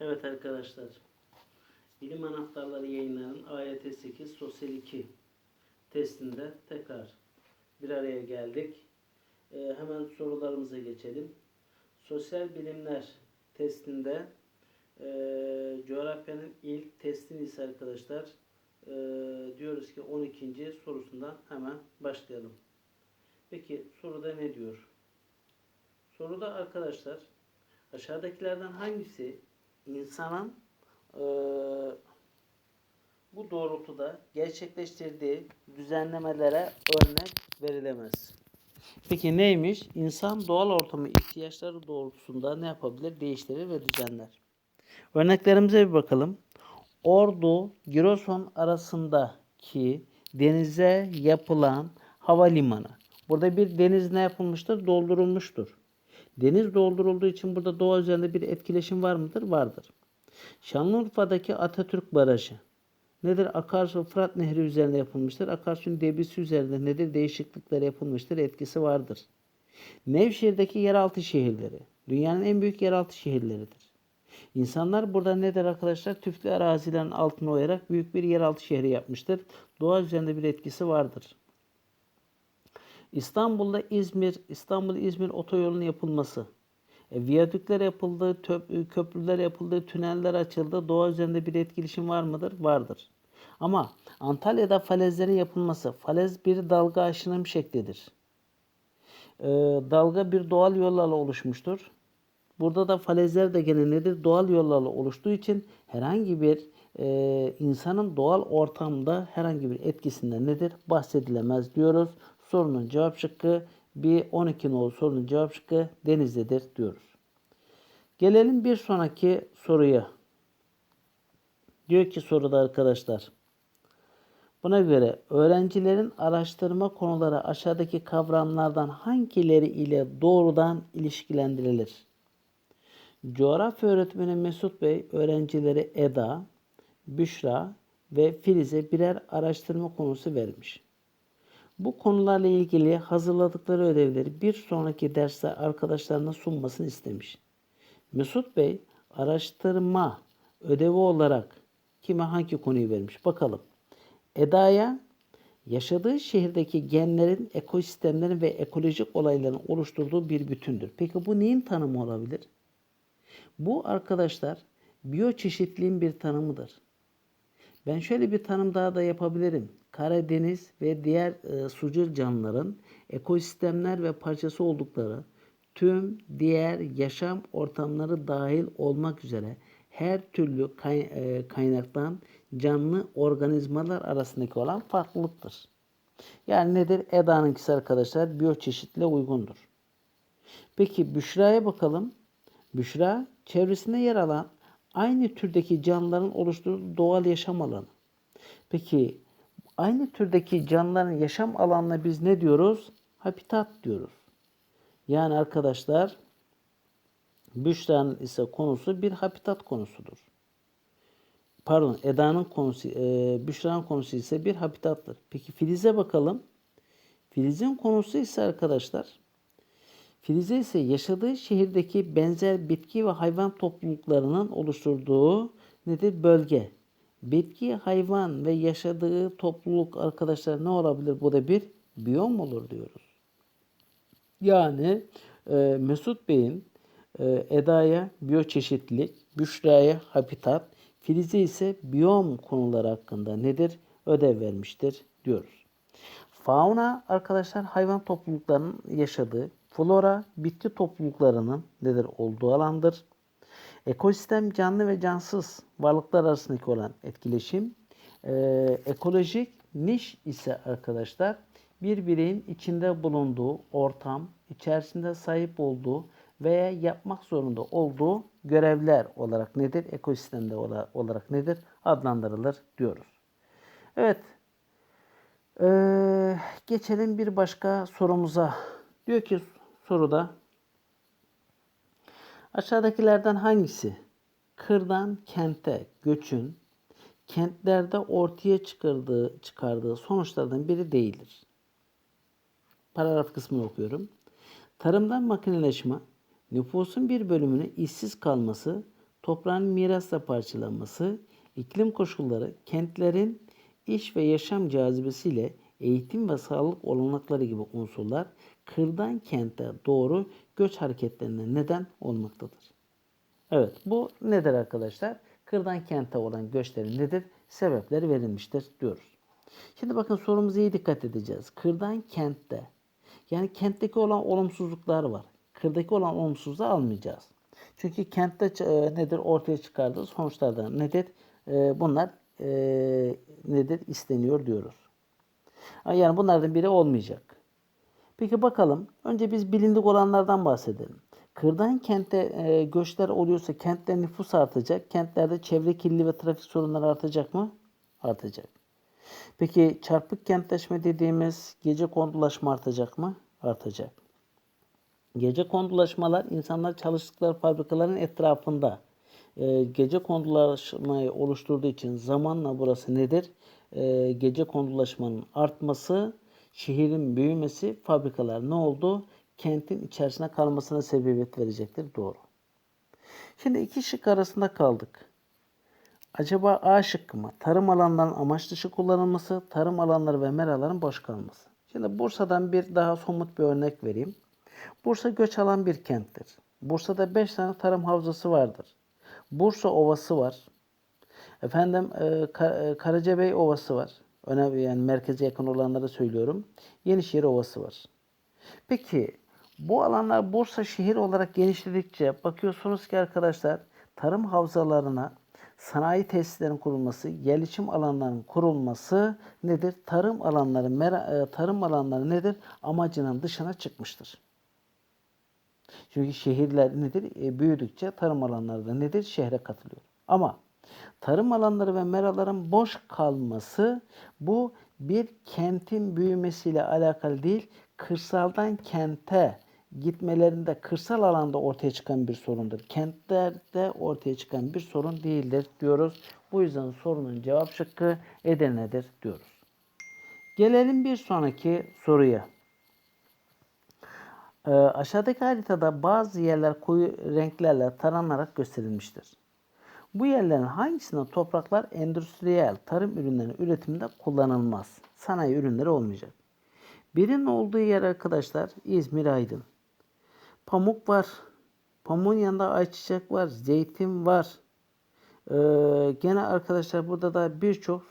Evet arkadaşlar. Bilim Anahtarları yayınlarının AYT 8 Sosyal 2 testinde tekrar bir araya geldik. Ee, hemen sorularımıza geçelim. Sosyal bilimler testinde e, coğrafyanın ilk testini ise arkadaşlar e, diyoruz ki 12. sorusundan hemen başlayalım. Peki soruda ne diyor? Soruda arkadaşlar aşağıdakilerden hangisi insanın eee, bu doğrultuda gerçekleştirdiği düzenlemelere örnek verilemez. Peki neymiş? İnsan doğal ortamı ihtiyaçları doğrultusunda ne yapabilir? Değiştirir ve düzenler. Örneklerimize bir bakalım. Ordu, Giresun arasındaki denize yapılan havalimanı. Burada bir deniz ne yapılmıştır? Doldurulmuştur. Deniz doldurulduğu için burada doğa üzerinde bir etkileşim var mıdır? Vardır. Şanlıurfa'daki Atatürk Barajı nedir? Akarsu Fırat Nehri üzerinde yapılmıştır. Akarsu'nun debisi üzerinde nedir? Değişiklikler yapılmıştır. Etkisi vardır. Nevşehir'deki yeraltı şehirleri dünyanın en büyük yeraltı şehirleridir. İnsanlar burada nedir arkadaşlar? Tüflü arazilerin altına oyarak büyük bir yeraltı şehri yapmıştır. Doğa üzerinde bir etkisi vardır. İstanbul'da İzmir, İstanbul-İzmir otoyolunun yapılması. E, viyadükler yapıldı, töp- köprüler yapıldı, tüneller açıldı. Doğa üzerinde bir etkileşim var mıdır? Vardır. Ama Antalya'da falezlerin yapılması, falez bir dalga aşınım şeklidir. E, dalga bir doğal yollarla oluşmuştur. Burada da falezler de gene nedir? Doğal yollarla oluştuğu için herhangi bir e, insanın doğal ortamda herhangi bir etkisinden nedir? Bahsedilemez diyoruz. Sorunun cevap şıkkı bir 12 nolu sorunun cevap şıkkı Denizli'dir diyoruz. Gelelim bir sonraki soruya. Diyor ki soruda arkadaşlar. Buna göre öğrencilerin araştırma konuları aşağıdaki kavramlardan hangileri ile doğrudan ilişkilendirilir? Coğrafya öğretmeni Mesut Bey öğrencilere Eda, Büşra ve Filiz'e birer araştırma konusu vermiş. Bu konularla ilgili hazırladıkları ödevleri bir sonraki derste arkadaşlarına sunmasını istemiş. Mesut Bey araştırma ödevi olarak kime hangi konuyu vermiş bakalım. Eda'ya yaşadığı şehirdeki genlerin, ekosistemlerin ve ekolojik olayların oluşturduğu bir bütündür. Peki bu neyin tanımı olabilir? Bu arkadaşlar biyoçeşitliliğin bir tanımıdır. Ben şöyle bir tanım daha da yapabilirim. Karadeniz ve diğer e, sucul canlıların ekosistemler ve parçası oldukları tüm diğer yaşam ortamları dahil olmak üzere her türlü kay, e, kaynaktan canlı organizmalar arasındaki olan farklılıktır. Yani nedir? Eda'nınkisi arkadaşlar biyoçeşitliliğe uygundur. Peki Büşra'ya bakalım. Büşra çevresinde yer alan aynı türdeki canlıların oluşturduğu doğal yaşam alanı. Peki aynı türdeki canlıların yaşam alanına biz ne diyoruz? Habitat diyoruz. Yani arkadaşlar Büşra'nın ise konusu bir habitat konusudur. Pardon Eda'nın konusu, e, Büşra'nın konusu ise bir habitattır. Peki Filiz'e bakalım. Filiz'in konusu ise arkadaşlar Filize ise yaşadığı şehirdeki benzer bitki ve hayvan topluluklarının oluşturduğu nedir? Bölge. Bitki, hayvan ve yaşadığı topluluk arkadaşlar ne olabilir? Bu da bir biyom olur diyoruz. Yani e, Mesut Bey'in e, Eda'ya biyoçeşitlilik, Büşra'ya habitat, Filiz'e ise biyom konuları hakkında nedir? Ödev vermiştir diyoruz. Fauna arkadaşlar hayvan topluluklarının yaşadığı, flora bitki topluluklarının nedir olduğu alandır. Ekosistem canlı ve cansız varlıklar arasındaki olan etkileşim. Ee, ekolojik niş ise arkadaşlar bir bireyin içinde bulunduğu ortam, içerisinde sahip olduğu veya yapmak zorunda olduğu görevler olarak nedir? Ekosistemde olarak nedir? Adlandırılır diyoruz. Evet. Ee, geçelim bir başka sorumuza. Diyor ki soruda aşağıdakilerden hangisi kırdan kente göçün kentlerde ortaya çıkardığı, çıkardığı sonuçlardan biri değildir. Paragraf kısmını okuyorum. Tarımdan makineleşme, nüfusun bir bölümünün işsiz kalması, toprağın mirasla parçalanması, iklim koşulları, kentlerin iş ve yaşam cazibesiyle eğitim ve sağlık olanakları gibi unsurlar kırdan kente doğru göç hareketlerine neden olmaktadır. Evet bu nedir arkadaşlar? Kırdan kente olan göçlerin nedir? Sebepleri verilmiştir diyoruz. Şimdi bakın sorumuza iyi dikkat edeceğiz. Kırdan kentte yani kentteki olan olumsuzluklar var. Kırdaki olan olumsuzluğu almayacağız. Çünkü kentte e, nedir ortaya çıkardığı sonuçlardan nedir? E, bunlar e, nedir isteniyor diyoruz. Yani bunlardan biri olmayacak. Peki bakalım. Önce biz bilindik olanlardan bahsedelim. Kırdan kente e, göçler oluyorsa kentte nüfus artacak. Kentlerde çevre kirliliği ve trafik sorunları artacak mı? Artacak. Peki çarpık kentleşme dediğimiz gece kondulaşma artacak mı? Artacak. Gece kondulaşmalar insanlar çalıştıkları fabrikaların etrafında e, gece kondulaşmayı oluşturduğu için zamanla burası nedir? E, gece kondulaşmanın artması, şehrin büyümesi, fabrikalar ne oldu? Kentin içerisine kalmasına sebebiyet verecektir. Doğru. Şimdi iki şık arasında kaldık. Acaba A şıkkı mı? Tarım alanlarının amaç dışı kullanılması, tarım alanları ve meraların boş kalması. Şimdi Bursa'dan bir daha somut bir örnek vereyim. Bursa göç alan bir kenttir. Bursa'da 5 tane tarım havzası vardır. Bursa Ovası var. Efendim e, Karacabey Ovası var. Önemli yani merkeze yakın olanları söylüyorum. Yenişehir Ovası var. Peki bu alanlar Bursa şehir olarak genişledikçe bakıyorsunuz ki arkadaşlar tarım havzalarına sanayi tesislerinin kurulması, yerleşim alanlarının kurulması nedir? Tarım alanları, mera, e, tarım alanları nedir? Amacının dışına çıkmıştır. Çünkü şehirler nedir? E, büyüdükçe tarım alanları da nedir? Şehre katılıyor. Ama tarım alanları ve meraların boş kalması bu bir kentin büyümesiyle alakalı değil, kırsaldan kente gitmelerinde kırsal alanda ortaya çıkan bir sorundur. Kentlerde ortaya çıkan bir sorun değildir diyoruz. Bu yüzden sorunun cevap şıkkı Edirne'dir diyoruz. Gelelim bir sonraki soruya. Ee, aşağıdaki haritada bazı yerler koyu renklerle taranarak gösterilmiştir. Bu yerlerin hangisinde topraklar endüstriyel tarım ürünlerinin üretiminde kullanılmaz? Sanayi ürünleri olmayacak. Birinin olduğu yer arkadaşlar İzmir Aydın. Pamuk var. Pamuğun yanında ayçiçek var. Zeytin var. Ee, gene arkadaşlar burada da birçok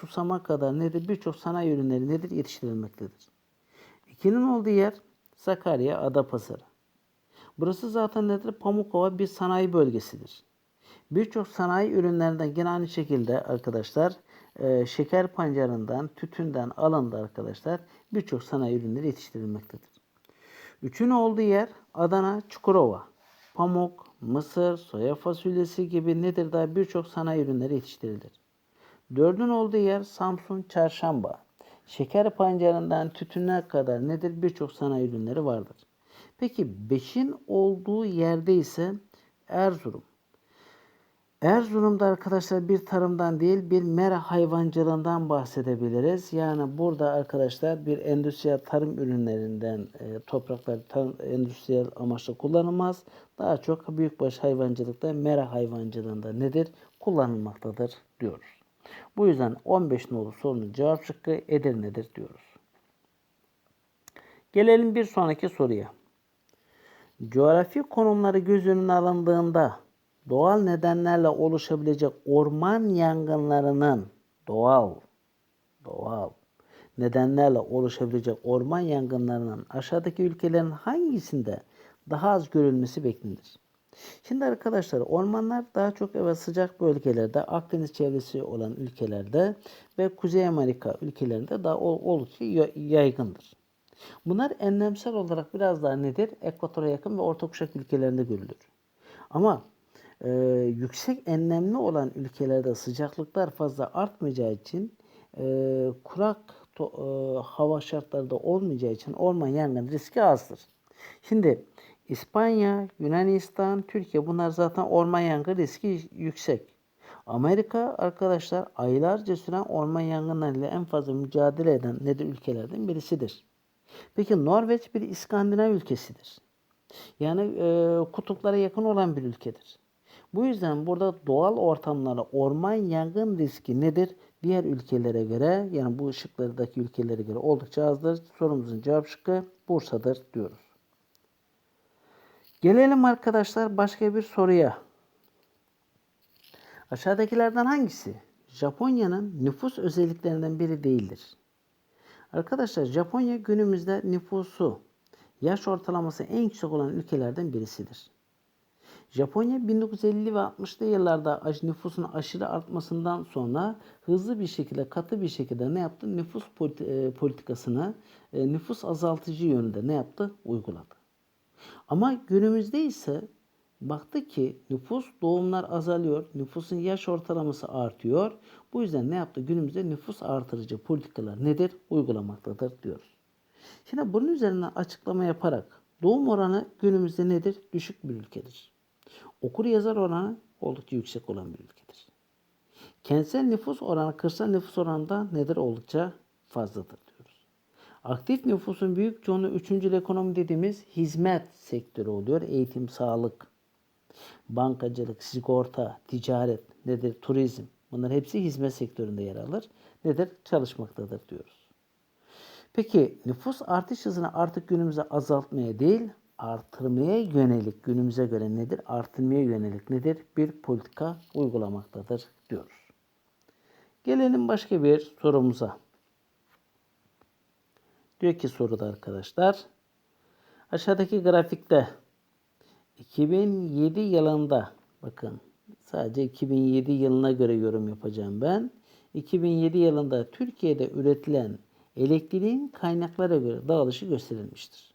susama kadar nedir? Birçok sanayi ürünleri nedir? Yetiştirilmektedir. İkinin olduğu yer Sakarya Adapazarı. Burası zaten nedir? Pamukova bir sanayi bölgesidir. Birçok sanayi ürünlerinden gene aynı şekilde arkadaşlar e, şeker pancarından, tütünden alındı arkadaşlar birçok sanayi ürünleri yetiştirilmektedir. Üçün olduğu yer Adana, Çukurova. Pamuk, mısır, soya fasulyesi gibi nedir daha birçok sanayi ürünleri yetiştirilir. Dördün olduğu yer Samsun, Çarşamba. Şeker pancarından tütüne kadar nedir birçok sanayi ürünleri vardır. Peki beşin olduğu yerde ise Erzurum. Erzurum'da arkadaşlar bir tarımdan değil bir mera hayvancılığından bahsedebiliriz. Yani burada arkadaşlar bir endüstriyel tarım ürünlerinden e, topraklar tarım, endüstriyel amaçla kullanılmaz. Daha çok büyükbaş hayvancılıkta mera hayvancılığında nedir? Kullanılmaktadır diyoruz. Bu yüzden 15 nolu sorunun cevap şıkkı Edirne'dir diyoruz. Gelelim bir sonraki soruya. Coğrafi konumları göz önüne alındığında doğal nedenlerle oluşabilecek orman yangınlarının doğal doğal nedenlerle oluşabilecek orman yangınlarının aşağıdaki ülkelerin hangisinde daha az görülmesi beklenir? Şimdi arkadaşlar ormanlar daha çok evet sıcak bölgelerde, Akdeniz çevresi olan ülkelerde ve Kuzey Amerika ülkelerinde daha oldukça yaygındır. Bunlar enlemsel olarak biraz daha nedir? Ekvatora yakın ve orta kuşak ülkelerinde görülür. Ama e, yüksek enlemli olan ülkelerde sıcaklıklar fazla artmayacağı için e, kurak to, e, hava şartları da olmayacağı için orman yangın riski azdır. Şimdi İspanya, Yunanistan, Türkiye bunlar zaten orman yangın riski yüksek. Amerika arkadaşlar aylarca süren orman yangınlarıyla en fazla mücadele eden nedir ülkelerden birisidir. Peki Norveç bir İskandinav ülkesidir. Yani e, kutuplara yakın olan bir ülkedir. Bu yüzden burada doğal ortamlara orman yangın riski nedir? Diğer ülkelere göre yani bu ışıklardaki ülkelere göre oldukça azdır. Sorumuzun cevap şıkkı Bursa'dır diyoruz. Gelelim arkadaşlar başka bir soruya. Aşağıdakilerden hangisi Japonya'nın nüfus özelliklerinden biri değildir? Arkadaşlar Japonya günümüzde nüfusu yaş ortalaması en yüksek olan ülkelerden birisidir. Japonya 1950 ve 60'lı yıllarda nüfusun aşırı artmasından sonra hızlı bir şekilde, katı bir şekilde ne yaptı? Nüfus e, politikasını e, nüfus azaltıcı yönünde ne yaptı? Uyguladı. Ama günümüzde ise baktı ki nüfus doğumlar azalıyor, nüfusun yaş ortalaması artıyor. Bu yüzden ne yaptı? Günümüzde nüfus artırıcı politikalar nedir? Uygulamaktadır diyoruz. Şimdi bunun üzerinden açıklama yaparak doğum oranı günümüzde nedir? Düşük bir ülkedir. Okur yazar oranı oldukça yüksek olan bir ülkedir. Kentsel nüfus oranı kırsal nüfus oranında nedir? Oldukça fazladır diyoruz. Aktif nüfusun büyük çoğunluğu üçüncül ekonomi dediğimiz hizmet sektörü oluyor. Eğitim, sağlık, bankacılık, sigorta, ticaret, nedir? Turizm. Bunlar hepsi hizmet sektöründe yer alır. Nedir? Çalışmaktadır diyoruz. Peki nüfus artış hızını artık günümüze azaltmaya değil, artırmaya yönelik günümüze göre nedir? Artırmaya yönelik nedir? Bir politika uygulamaktadır diyoruz. Gelelim başka bir sorumuza. Diyor ki soruda arkadaşlar. Aşağıdaki grafikte 2007 yılında bakın sadece 2007 yılına göre yorum yapacağım ben. 2007 yılında Türkiye'de üretilen elektriğin kaynaklara göre dağılışı gösterilmiştir.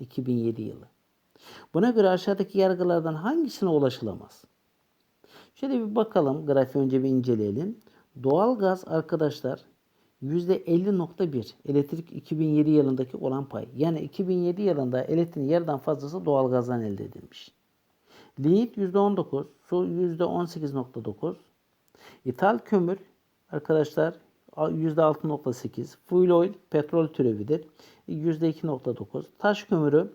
2007 yılı. Buna göre aşağıdaki yargılardan hangisine ulaşılamaz? Şöyle bir bakalım. Grafiği önce bir inceleyelim. Doğal gaz arkadaşlar %50.1 elektrik 2007 yılındaki olan pay. Yani 2007 yılında elektriğin yarıdan fazlası doğal gazdan elde edilmiş. Lignit %19, su %18.9, ithal kömür arkadaşlar %6.8, fuel oil petrol türevidir %2.9, taş kömürü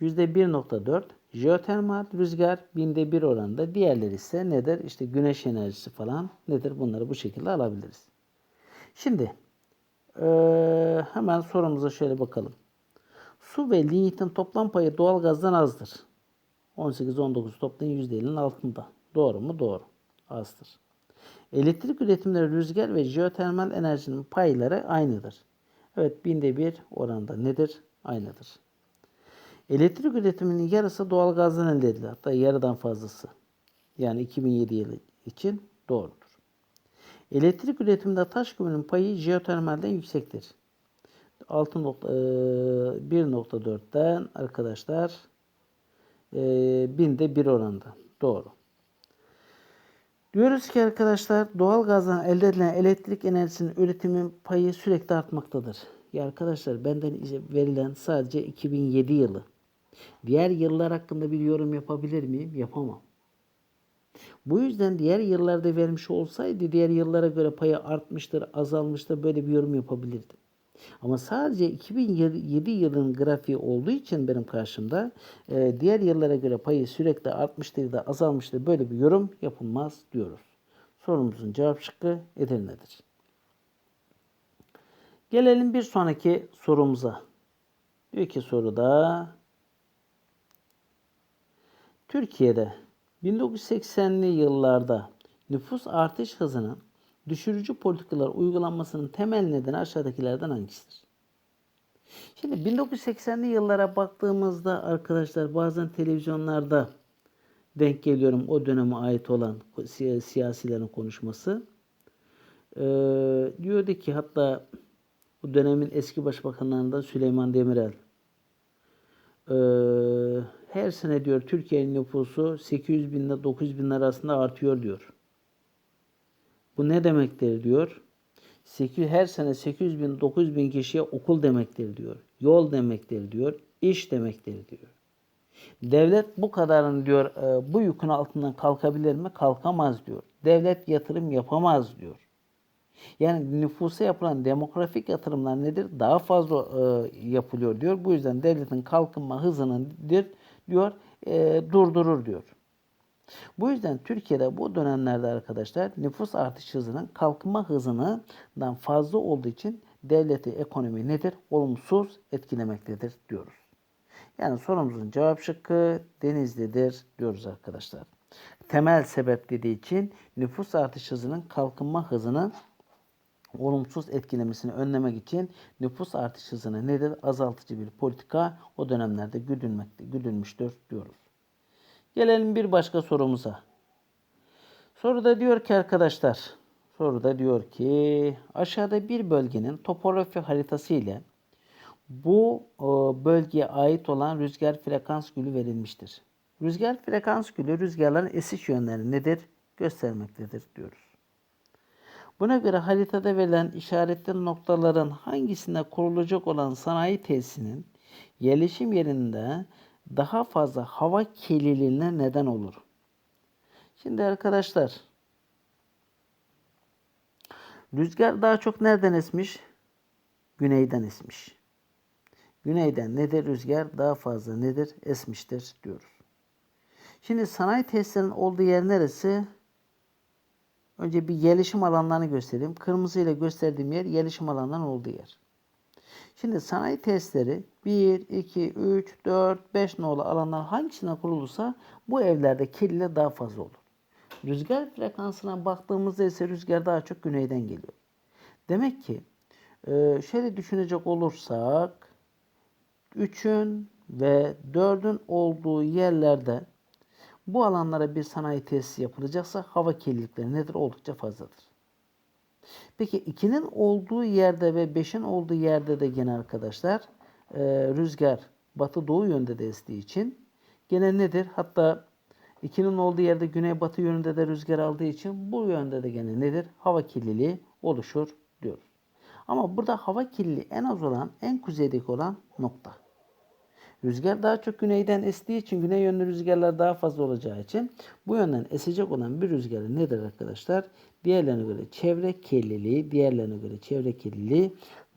%1.4, jeotermal rüzgar binde bir oranında. Diğerleri ise nedir? İşte güneş enerjisi falan nedir? Bunları bu şekilde alabiliriz. Şimdi hemen sorumuza şöyle bakalım. Su ve lignitin toplam payı doğalgazdan azdır. 18-19 toplayın %50'nin altında. Doğru mu? Doğru. Azdır. Elektrik üretimleri rüzgar ve jeotermal enerjinin payları aynıdır. Evet binde bir oranda nedir? Aynıdır. Elektrik üretiminin yarısı doğalgazdan elde edilir. Hatta yarıdan fazlası. Yani 2007 yılı için doğrudur. Elektrik üretiminde taş kömürün payı jeotermalden yüksektir. 6.1.4'ten arkadaşlar e, binde bir oranda. Doğru. Diyoruz ki arkadaşlar doğal gazdan elde edilen elektrik enerjisinin üretimin payı sürekli artmaktadır. Ya arkadaşlar benden verilen sadece 2007 yılı. Diğer yıllar hakkında bir yorum yapabilir miyim? Yapamam. Bu yüzden diğer yıllarda vermiş olsaydı diğer yıllara göre payı artmıştır, azalmıştır böyle bir yorum yapabilirdim. Ama sadece 2007 yılın grafiği olduğu için benim karşımda e, diğer yıllara göre payı sürekli artmıştır da azalmıştır böyle bir yorum yapılmaz diyoruz. Sorumuzun cevap şıkkı Edirne'dir. Gelelim bir sonraki sorumuza. Diyor ki soruda Türkiye'de 1980'li yıllarda nüfus artış hızının düşürücü politikalar uygulanmasının temel nedeni aşağıdakilerden hangisidir? Şimdi 1980'li yıllara baktığımızda arkadaşlar bazen televizyonlarda denk geliyorum o döneme ait olan siya- siyasilerin konuşması. Ee, diyordu ki hatta bu dönemin eski başbakanlarından Süleyman Demirel ee, her sene diyor Türkiye'nin nüfusu 800 bin ile 900 bin arasında artıyor diyor. Bu ne demektir diyor. 800, her sene 800 bin 900 bin kişiye okul demektir diyor. Yol demektir diyor. iş demektir diyor. Devlet bu kadarın diyor e, bu yükün altından kalkabilir mi? Kalkamaz diyor. Devlet yatırım yapamaz diyor. Yani nüfusa yapılan demografik yatırımlar nedir? Daha fazla e, yapılıyor diyor. Bu yüzden devletin kalkınma hızını diyor e, durdurur diyor. Bu yüzden Türkiye'de bu dönemlerde arkadaşlar nüfus artış hızının kalkınma hızından fazla olduğu için devleti ekonomi nedir? Olumsuz etkilemektedir diyoruz. Yani sorumuzun cevap şıkkı Denizli'dir diyoruz arkadaşlar. Temel sebep dediği için nüfus artış hızının kalkınma hızını olumsuz etkilemesini önlemek için nüfus artış hızını nedir? Azaltıcı bir politika o dönemlerde güdülmekte, güdülmüştür diyoruz. Gelelim bir başka sorumuza. Soruda diyor ki arkadaşlar, soruda diyor ki aşağıda bir bölgenin topografi haritası ile bu e, bölgeye ait olan rüzgar frekans gülü verilmiştir. Rüzgar frekans gülü rüzgarların esiş yönleri nedir? Göstermektedir diyoruz. Buna göre haritada verilen işaretli noktaların hangisinde kurulacak olan sanayi tesisinin yerleşim yerinde daha fazla hava kirliliğine neden olur? Şimdi arkadaşlar rüzgar daha çok nereden esmiş? Güneyden esmiş. Güneyden nedir rüzgar? Daha fazla nedir? Esmiştir diyoruz. Şimdi sanayi tesislerinin olduğu yer neresi? Önce bir yerleşim alanlarını göstereyim. Kırmızı ile gösterdiğim yer yerleşim alanlarının olduğu yer. Şimdi sanayi tesisleri 1, 2, 3, 4, 5 nolu alanlar hangisine kurulursa bu evlerde kirliliği daha fazla olur. Rüzgar frekansına baktığımızda ise rüzgar daha çok güneyden geliyor. Demek ki e, şöyle düşünecek olursak 3'ün ve 4'ün olduğu yerlerde bu alanlara bir sanayi tesisi yapılacaksa hava kirlilikleri nedir? Oldukça fazladır. Peki 2'nin olduğu yerde ve 5'in olduğu yerde de gene arkadaşlar e, rüzgar batı doğu yönde de estiği için gene nedir? Hatta 2'nin olduğu yerde güney batı yönünde de rüzgar aldığı için bu yönde de gene nedir? Hava kirliliği oluşur diyoruz. Ama burada hava kirliliği en az olan en kuzeydeki olan nokta. Rüzgar daha çok güneyden estiği için güney yönlü rüzgarlar daha fazla olacağı için bu yönden esecek olan bir rüzgar nedir arkadaşlar? Diğerlerine göre çevre kirliliği, diğerlerine göre çevre kirliliği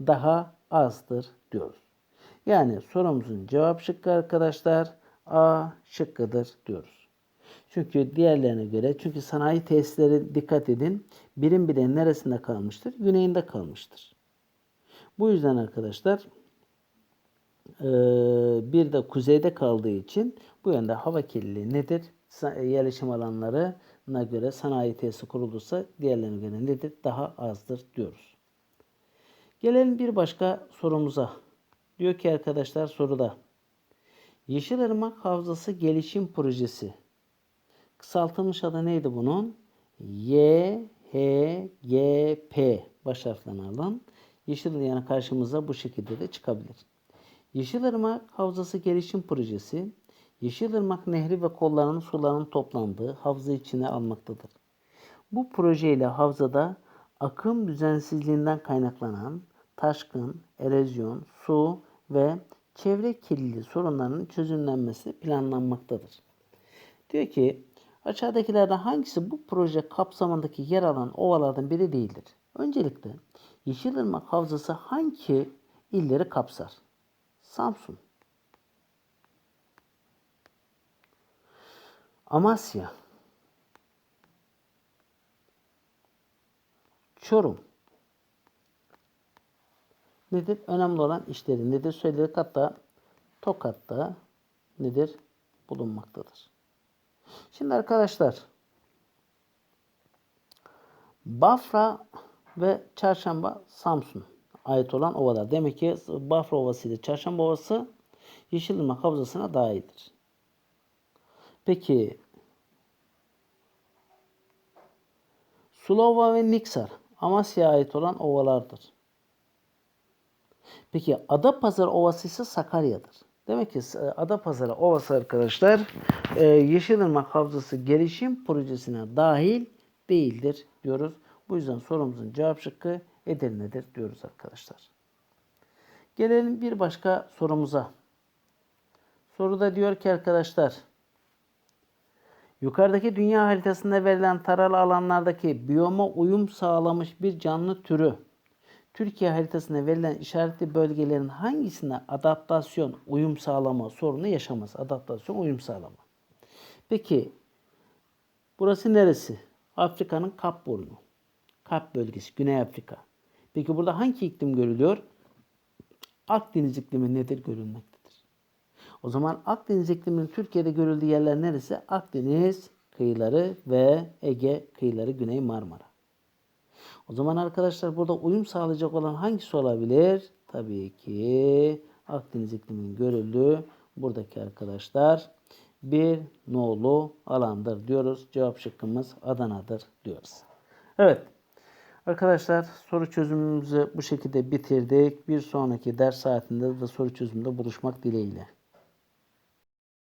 daha azdır diyoruz. Yani sorumuzun cevap şıkkı arkadaşlar A şıkkıdır diyoruz. Çünkü diğerlerine göre çünkü sanayi tesisleri dikkat edin birim birim neresinde kalmıştır? Güneyinde kalmıştır. Bu yüzden arkadaşlar bir de kuzeyde kaldığı için bu yönde hava kirliliği nedir? Yerleşim alanlarına göre sanayi tesisi kurulursa diğerlerine göre nedir? Daha azdır diyoruz. Gelelim bir başka sorumuza. Diyor ki arkadaşlar soruda. Yeşilırmak Havzası Gelişim Projesi. Kısaltılmış adı neydi bunun? Y, H, G, P baş harflerini alın. Yeşil yani karşımıza bu şekilde de çıkabilir. Yeşilırmak Havzası Gelişim Projesi, Yeşilırmak Nehri ve kollarının sularının toplandığı havza içine almaktadır. Bu projeyle havzada akım düzensizliğinden kaynaklanan taşkın, erozyon, su ve çevre kirliliği sorunlarının çözümlenmesi planlanmaktadır. Diyor ki aşağıdakilerden hangisi bu proje kapsamındaki yer alan ovalardan biri değildir? Öncelikle Yeşilırmak Havzası hangi illeri kapsar? Samsun. Amasya. Çorum. Nedir? Önemli olan işleri nedir? Söyledik hatta Tokat'ta nedir? Bulunmaktadır. Şimdi arkadaşlar Bafra ve Çarşamba Samsun ait olan ovalar. Demek ki Bafra Ovası ile Çarşamba Ovası Yeşilırmak Havzası'na dahildir. Peki Sulova ve Niksar Amasya'ya ait olan ovalardır. Peki Adapazarı Ovası ise Sakarya'dır. Demek ki e, Adapazarı Ovası arkadaşlar e, Yeşilırmak Havzası gelişim projesine dahil değildir diyoruz. Bu yüzden sorumuzun cevap şıkkı Edirne'dir diyoruz arkadaşlar. Gelelim bir başka sorumuza. Soruda diyor ki arkadaşlar Yukarıdaki dünya haritasında verilen taralı alanlardaki biyoma uyum sağlamış bir canlı türü Türkiye haritasında verilen işaretli bölgelerin hangisine adaptasyon, uyum sağlama sorunu yaşamaz? Adaptasyon, uyum sağlama. Peki Burası neresi? Afrika'nın Kap Burnu. Kap bölgesi, Güney Afrika. Peki burada hangi iklim görülüyor? Akdeniz iklimi nedir görülmektedir. O zaman Akdeniz ikliminin Türkiye'de görüldüğü yerler neresi? Akdeniz kıyıları ve Ege kıyıları, Güney Marmara. O zaman arkadaşlar burada uyum sağlayacak olan hangisi olabilir? Tabii ki Akdeniz ikliminin görüldüğü buradaki arkadaşlar bir nolu alandır diyoruz. Cevap şıkkımız Adana'dır diyoruz. Evet. Arkadaşlar soru çözümümüzü bu şekilde bitirdik. Bir sonraki ders saatinde de soru çözümünde buluşmak dileğiyle.